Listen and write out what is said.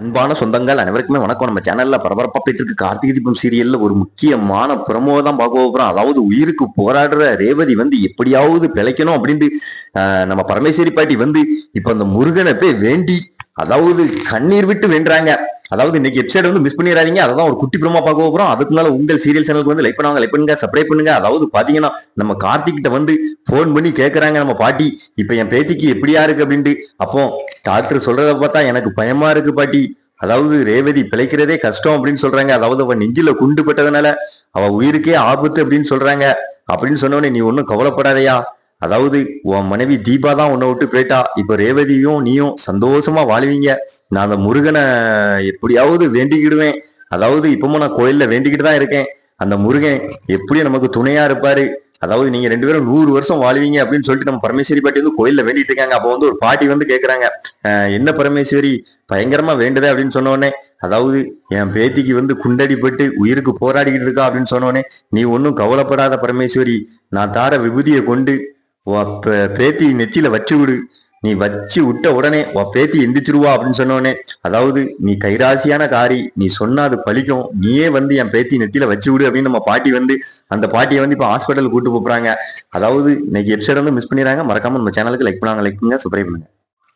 அன்பான சொந்தங்கள் அனைவருக்குமே வணக்கம். நம்ம சேனல்ல பரபரப்பா போயிட்டு இருக்கு கார்த்திகை தீபம் சீரியல்ல ஒரு முக்கியமான பிரமோ தான் பார்க்க போறோம். அதாவது உயிருக்கு போராடுற ரேவதி வந்து எப்படியாவது பிழைக்கணும் அப்படின்ட்டு நம்ம பரமேஸ்வரி பாட்டி வந்து இப்ப அந்த முருகனை போய் வேண்டி அதாவது கண்ணீர் விட்டு வேண்டுறாங்க. அதாவது இன்னைக்கு எபிசோட் வந்து மிஸ் பண்ணிடாதீங்க அதான் ஒரு குட்டி பிரமா பார்க்க போகிறோம் அதுக்கு மேலே உங்கள் சீரியல் சேனலுக்கு வந்து லைக் பண்ணுவாங்க லைக் பண்ணுங்க சப்ஸ்கிரைப் பண்ணுங்க. அதாவது பார்த்தீங்கன்னா நம்ம கார்த்திக் கிட்ட வந்து ஃபோன் பண்ணி கேட்குறாங்க நம்ம பாட்டி. இப்போ என் பேத்திக்கு எப்படியா இருக்கு அப்படின்ட்டு. அப்போ டாக்டர் சொல்றத பார்த்தா எனக்கு பயமா இருக்கு பாட்டி. அதாவது ரேவதி பிழைக்கிறதே கஷ்டம் அப்படின்னு சொல்றாங்க. அதாவது அவன் நெஞ்சில குண்டு பட்டதுனால அவ உயிருக்கே ஆபத்து அப்படின்னு சொல்றாங்க. அப்படின்னு சொன்னவனே நீ ஒன்றும் கவலைப்படாதையா. அதாவது உன் மனைவி தீபா தான் உன்னை விட்டு போயிட்டா. இப்ப ரேவதியும் நீயும் சந்தோஷமா வாழுவீங்க. நான் அந்த முருகனை எப்படியாவது வேண்டிக்கிடுவேன். அதாவது இப்பவும் நான் கோயில்ல வேண்டிக்கிட்டு தான் இருக்கேன். அந்த முருகன் எப்படி நமக்கு துணையா இருப்பாரு. அதாவது நீங்க ரெண்டு பேரும் நூறு வருஷம் வாழ்வீங்க அப்படின்னு சொல்லிட்டு நம்ம பரமேஸ்வரி பாட்டி வந்து கோயில்ல வேண்டிட்டு இருக்காங்க. அப்போ வந்து ஒரு பாட்டி வந்து கேட்கறாங்க என்ன பரமேஸ்வரி? பயங்கரமா வேண்டுதே அப்படின்னு சொன்னோடனே அதாவது என் பேத்திக்கு வந்து குண்டடிப்பட்டு உயிருக்கு போராடிக்கிட்டு இருக்கா அப்படின்னு சொன்னோடனே நீ ஒன்றும் கவலைப்படாத பரமேஸ்வரி. நான் தார விபூதியை கொண்டு உன் பேத்தி நெத்தியில வச்சு விடு. நீ வச்சு விட்ட உடனே உன் பேத்தி எந்திரிச்சிருவா அப்படின்னு சொன்னோடனே அதாவது நீ கைராசியான காரி நீ சொன்னா அது பழிக்கும். நீயே வந்து என் பேத்தி நெத்தியில வச்சு விடு அப்படின்னு நம்ம பாட்டி வந்து அந்த பாட்டியை வந்து இப்போ ஹாஸ்பிட்டல் கூட்டு போறாங்க. அதாவது இன்னைக்கு எபிசோட் வந்து மிஸ் பண்ணிடுறாங்க. மறக்காம நம்ம சேனலுக்கு லைக் பண்ணுவாங்க லைக் பண்ணுங்க சப்ஸ்கிரைப் பண்ணுங்க.